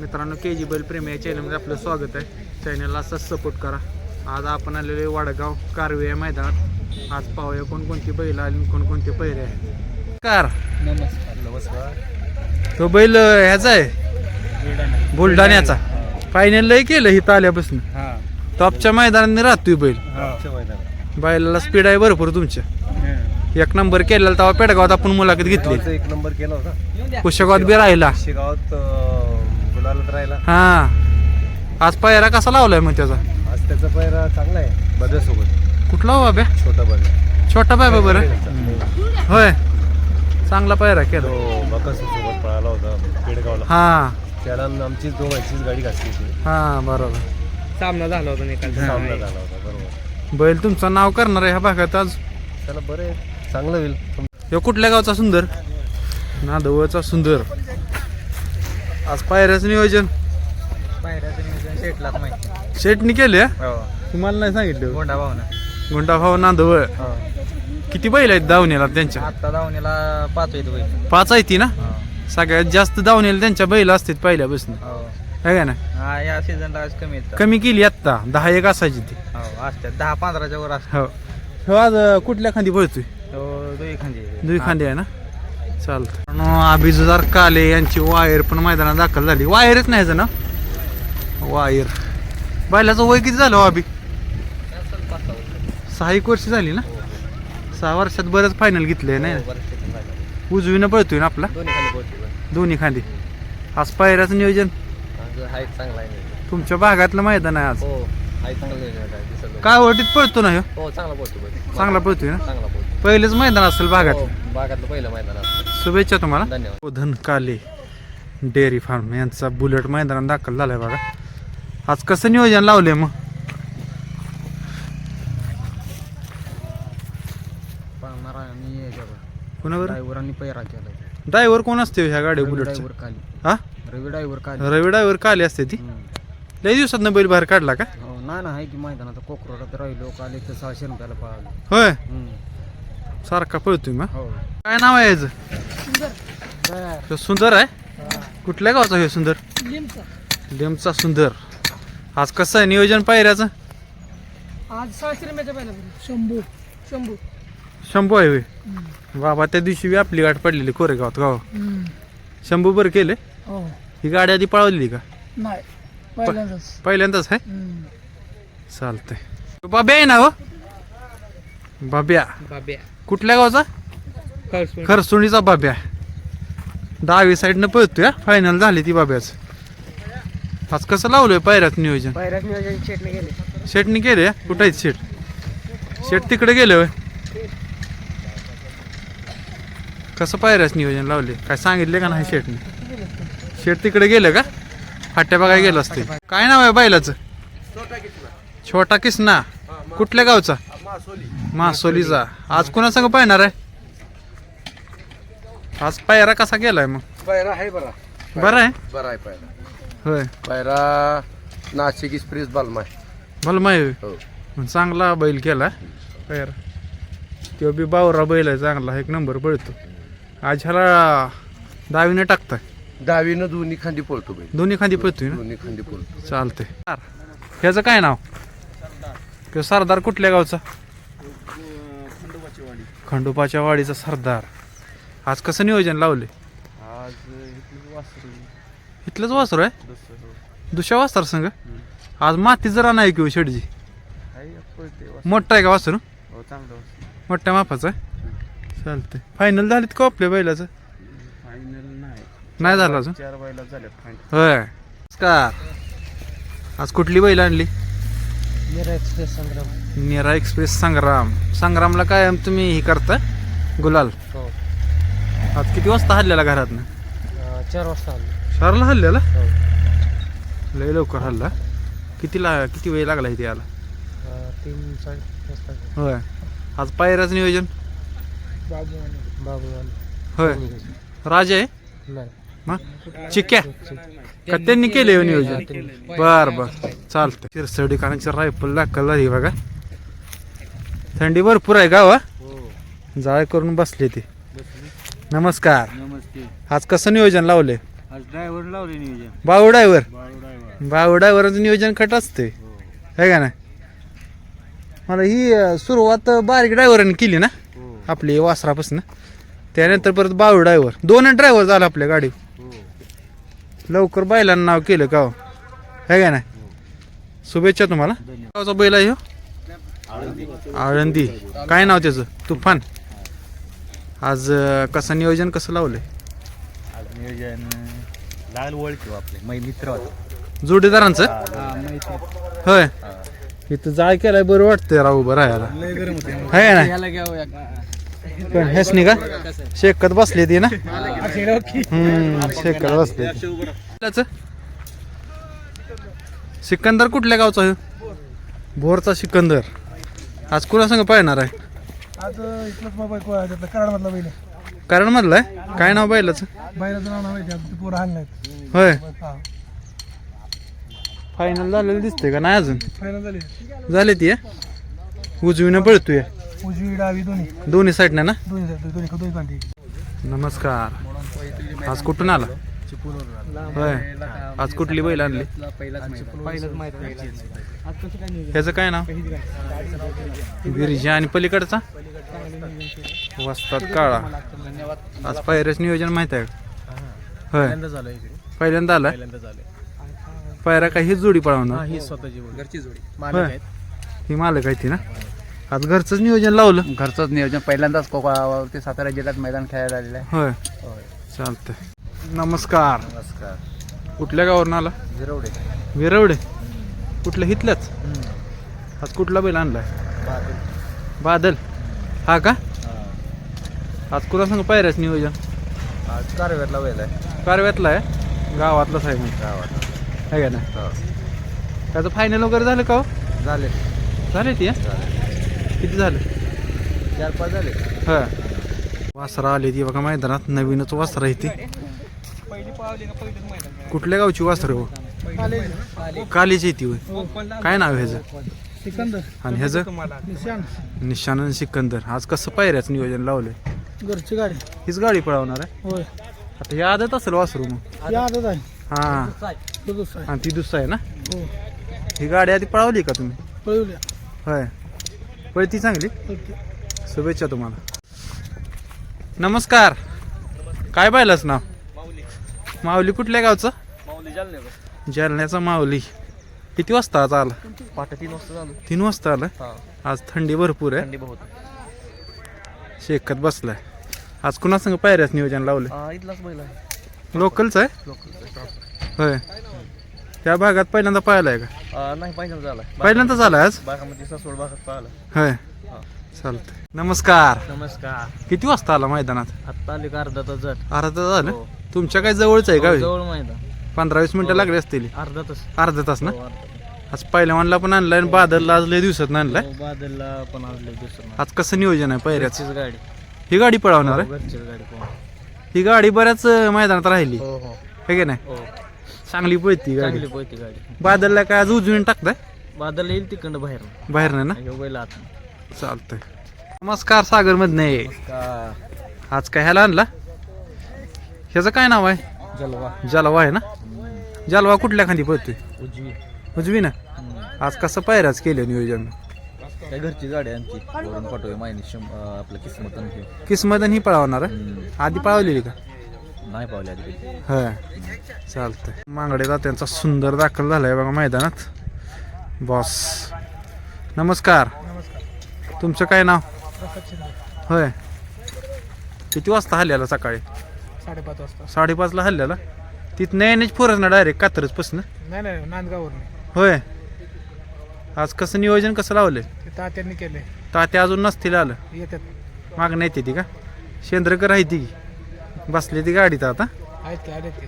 मित्रांनो के जी बैल प्रेमी या चॅनलमध्ये आपलं स्वागत आहे. चॅनलला असंच सपोर्ट करा. आज आपण आलेलो आहे वडगाव कारवे या मैदानात. आज पाहूया कोणकोणती बैल आली आणि कोणकोणते पहिरे आहे कार. नमस्कार नमस्कार तो बैल ह्याचा आहे? बुलढाण्याचा फायनल लय केलं इथं आल्यापासून. हा. टॉपच्या मैदानात राहतोय बैल. बैलाला स्पीड आहे भरपूर तुमच्या. एक नंबर केलेला तेव्हा पेडगावात आपण मुलाखत घेतली. एक नंबर केला होता. कुशगावात बी राहिला. शेगावात राहिला. हा. आज पायरा कसा लावलाय मग त्याचा? आज त्याचा पैरा चांगला आहे बजासोबत कुठला हो बाब्या छोटा बजा छोटा बाबा बरं. होय. चांगला पायरा केला. तो बकासूर सोबत पळाला होता पेडगावला. हा. त्याला आमचीच दोघांचीच गाडी घातली होती. हा बरोबर. सामना झाला होता निकाल सामना झाला होता बरोबर. बैल तुमचं नाव करणार आहे ह्या भागात आज? त्याला बरं आहे. चांगलं होईल. ह्यो कुठल्या गावचा सुंदर? नादवचा सुंदर. आज पायऱ्याचं नियोजन. पायऱ्याचं नियोजन शेटलाच माहिती. शेटनी केले हो. तुम्हाला नाही सांगितलं? गोंडा भावना. गुंडा भाऊ नांदवळ किती बैल आहेत दावणीला त्यांच्या? आत्ता धावणीला पाच येतो बैल. पाच आहेत ती ना? हो. सगळ्यात जास्त दावणीला त्यांच्या बैल असतात पहिल्यापासून. हो. है का ना हा या सीझनला आज कमी येतात कमी केली आत्ता. दहा एक असायची ती. हो असतात. दहा पंधराच्या वर असतात. हो. हो आज अं, कुठल्या खांदी पळतोय? तो दुई खांदी. दुई खांदी आहे ना? चालतं अभिजुदार काले यांची वायर पण मैदानात दाखल झाली. वायरच नाही ना वायर. बैलाचं वय किती झालं हो अभि? सहा एक वर्ष झाली ना? सहा वर्षात बरंच फायनल घेतलंय नाही? उजवीनं पळतोय ना आपला? दोन्ही खांदी. आज पायऱ्याचं नियोजन? तुमच्या भागातलं मैदान आहे आज. हो काय ओटीत पळतो ना हो चांगला पळतोय ना? पहिलेच मैदान असेल भागात हो, भागातलं पहिलं मैदान शुभेच्छा तुम्हाला. धन्यवाद. धन काले डेअरी फार्म यांचा बुलेट मैदानात दाखल झालाय बघा. आज कसं नियोजन लावले मग? पाहणार आणि याच्यावर कोणावर? ड्रायव्हरांनी पैरा केला ड्रायव्हर कोण असते ह्या गाडी बुलेटचा? ड्रायव्हर खाली हा? रवी ड्रायव्हर खाली रवी ड्रायव्हर काले असते ती? हम्म. लय दिवसात बैल बाहेर काढला का? हो नाही ना आहे की मैदानात. कोकरोडात राहिलो काल तर सहाशे रुपयाला पळालो. होय? हम्म. सारखा पळतोय मग? हो. काय नाव आहे याचं? ह्यो सुंदर आहे? कुठल्या गावचा हे सुंदर? लेमचा. सुंदर. आज कसं आहे नियोजन पायऱ्याचं? आज सहाशे रुपयाच्या पहिला शंभू. शंभू. शंभू आहे होय? बाबा त्या दिवशी बी आपली गाठ पडलेली कोरेगावात गाव. शंभू बरं केले? हो. ही गाडी आधी पळवलेली का? नाही. पहिल्यांदाच. पहिल्यांदाच आहे. चालतंय. बाब्या आहे ना हो? बाब्या. बाब्या. कुठल्या गावचा? खरसुंडीचा बाब्या दहावी साईडनं पळतोय हा. फायनल झाली ती बाब्याच. आज कसं लावलंय पायऱ्यात नियोजन? पहिल्याच नियोजन शेटने गेले. शेटनी केले कुठं आहेत शेट? शेट तिकडे गेले होय? कसं पायऱ्याच नियोजन लावले काय सांगितले का नाही शेटने शेट तिकडे गेलं का? फाट्या बघायला गेलं असते. काय नाव आहे बैलाचं? छोटा किसना. कुठल्या गावचा? मासोलीचा. आज कुणा संग पाहणार आहे? आज पायरा कसा गेलाय मग? पायरा आहे बरा. बरं आहे? बरा आहे पायरा. होय. पायरा नाशिक एक्सप्रेस बालमा आहे माहिती हो. चांगला बैल केला. पायरा. तो बी बावरा बैल आहे चांगला. एक नंबर पळतो. आज ह्याला दहावीने टाकताय. दहावीनं दोन्ही खांदी पळतो बैल. दोन्ही खांदी पळतोय ना? दोन्ही खांदी पळतो. चालतंय. ह्याचं काय नाव? किंवा सरदार कुठल्या गावचा? खंडोपाच्या वाडीचा सरदार. आज कसं नियोजन लावले आज इथलंच वासर आहे. दुसऱ्या वासर संग आज माती जरा नाही किंवा शेडजी मोठा आहे का वासर? हो चांगलं मोठ्या मापाचं आहे? चालतंय. फायनल झालीत का आपल्या बैलाचं? फायनल नाही. नाही झालं अजून? चार फायनल होय. नमस्कार. आज कुठली बैल आणली? मेरा एक्सप्रेस संग्राम. नेरा एक्सप्रेस संग्राम. संग्रामला काय तुम्ही हे करता? गुलाल. हो. आज किती वाजता हल्ल्याला घरात चार वाजता आलो शहराला हल्ल्याला? हो. लय लवकर हल्ला. कितीला किती वेळ लागला इथे याला तीन साडे वाजता होय. आज पायऱ्याचं नियोजन? बाबू होय. राजा आहे? नाही. मग? चिक्क्या? का त्यांनी केले हो नियोजन? बर बर. चालतंय. शिरसडी कानाची रायफल दाखल झाली बघा. थंडी भरपूर आहे गाव. जाळ करून बसले ते. नमस्कार. नमस्ते. आज कसं नियोजन लावले आज ड्रायव्हर लावले नियोजन. बाऊ ड्रायव्हर बाळू ड्रायव्हर बाऊ ड्रायव्हरचं नियोजन खट असते है. का नाही? मला ही अं, सुरुवात बारीक ड्रायव्हरांनी केली ना? हो. आपली वासरापासून. त्यानंतर परत बाऊ ड्रायव्हर दोन ड्रायव्हर झाला आपल्या गाडी हो. लवकर बैलांना नाव केलं का हो? है का नाही? शुभेच्छा तुम्हाला. गावचा बैल आहे ह्यो? आळंदी. काय नाव त्याचं? तुफान. आज अं, कसं नियोजन कसं लावलंय? आज नियोजन लागल ओळखी आपले मै मित्र होते. जोडीदारांचं? होय. इथं जाळ केलाय बरं वाटतंय राव उभं राहायला. है ना पण हेच नाही? का? शेकत बसली ती ना? हम्म शेकत बसली ती. सिकंदर कुठल्या गावचा आहे? भोरचा सिकंदर. आज कुणा संग पाहणार आहे? आज इथलंच मोबाईल कराडमधला बैल. कारण मधलं आहे? काय नाव बैलाचं? बैलाचं नाव माहिती आहे पोरं होय. हा. फायनल झालेलं दिसतंय का? नाही अजून? फायनल झाली. झाले ती उजवीनं पळतोय. उजवी डावी दोन्ही. दोन्ही साईडनं ना? दोन्ही side, दोन्ही दोन्ही कांठी नमस्कार. आज कुठून आला? होय. आज कुठली बैल आणली? ह्याचं काय नाव? बिरजा आणि पलीकडचा? वस्तात काळा. आज पायऱ्याच नियोजन माहीत आहे का? होय. झालं इकडे. पहिल्यांदा आलाय पहिल्यांदा झालं पायऱ्या काही हीच जोडी पळवणार? ही स्वतःची घरची जोडी. होय. ही मालक आहे ती ना? आज घरचंच नियोजन लावलं? घरचंच नियोजन. पहिल्यांदाच कोकळा ते सातारा जिल्ह्यात मैदान खेळायला आलेलं आहे. होय. चालतंय. नमस्कार. नमस्कार. कुठल्या गावावरून आला? जिरवडे विरवडे. कुठल्या? हितल्याच आज कुठला बैल आणलाय? बादल. हा का? आज कुणा सांग? पायऱ्याच नियोजन. आज कारवेरला वेळ आहे. कारव्यातला आहे? गावातलाच आहे म्हणजे गावात आहे का ना? त्याचं फायनल वगैरे झालं का हो? झाले. झाले ती? हा? किती झालं? चार पाच झाले. हा. वासरा आली ती बघा मैदानात. नवीनच वासरा आहे ती. कुठल्या गावची वासरं हो? कालीची आहे ती होय. काय नाव आहे ह्याचं? सिकंदर. आणि ह्याचं? निशान. निशान आणि सिकंदर. आज कसं पायऱ्याचं नियोजन लावलंय? घरची गाडी. हीच गाडी पळवणार आहे? होय. आता हे आदत असेल वासरू मग. आदत आहे. हा. तो दुसरा आहे. आणि ती दुसरा आहे ना? हो. ही गाडी आधी पळवली का तुम्ही? पळवल्या. होय. पळती चांगली? ओके. शुभेच्छा तुम्हाला. नमस्कार. काय पाहिलंच नाव? माऊली. कुठल्या गावचं? माऊली जालने जालन्याचा माऊली. किती वाजता आज आला? तीन वाजता झालं. तीन वाजता आला? हा. आज थंडी भरपूर आहे. थंडी बहुत शेकत बसलाय. आज कुणा संग पायऱ्याच नियोजन लावलं हा इथलाच बैल आहे. लोकलच आहे? होय. त्या भागात पहिल्यांदा पाहिलाय का? नाही पाहिजे झाला पहिल्यांदाच आलाय आज? बागामध्ये भागात पाहिला होय. चालतंय. नमस्कार. नमस्कार. किती वाजता आला मैदानात? आत्ता आली का अर्धा तास झाला. अर्धा तास झालं? हो. तुमच्या काय जवळच आहे का हे? पंधरा वीस मिनिटं लागली असतील. अर्धा तास. अर्धा तास ना? हो, अर्धा. आज पहिल्यावानला पण आणलाय आणि बादलला आज लय दिवसात आणलाय. हो, बादलला पण आज लय दिवसात आज कसं नियोजन आहे पहिल्याच गाडी. ही गाडी पळवणार आहे? घरचीच गाडी कोण ही गाडी बऱ्याच मैदानात राहिली. हो हो. हे की नाही? हो. चांगली पळती गाडी. चांगली पोहती गाडी. बादलला काय आज उजवीन टाकताय? बादल येईल तिकडं बाहेर बाहेर नाही ना? ह्यो बैल आत चालतंय. नमस्कार सागर मधने का आज काय ह्याला आणला? ह्याचं काय नाव आहे? जलवा. जलवा आहे ना? जलवा कुठल्या खांदी पळतोय? उजवी. उजवी ना? आज कसं पायऱ्याच केलं नियोजन? त्या घरची गाडी आमची. वरून पाठवूया मायनी आपलं किस्मत आणखी किस्मत आणि ही पळवणार आहे? आधी पळवलेली का? नाही पावले आधी. कधी. होय. चालतंय. मांगडे त्यांचा सुंदर दाखल झालाय बघा मैदानात. बॉस. नमस्कार. तुमचं काय नाव? होय. किती वाजता हल्ल्याला सकाळी? साडेपाच वाजता. साडेपाचला हल्ल्याला? तिथं यायच फोरच ना डायरेक्ट कात्रच पासन नाही नाही नांदगाववरून. होय. आज कसं नियोजन कसं लावलंय? ते तात्यांनी केले तात्या अजून नसतील आलं. येतात मागणं येते ती का? शेंद्रकर आहे ती. बसली ती गाडीत आता. आहेत ते आलेत ते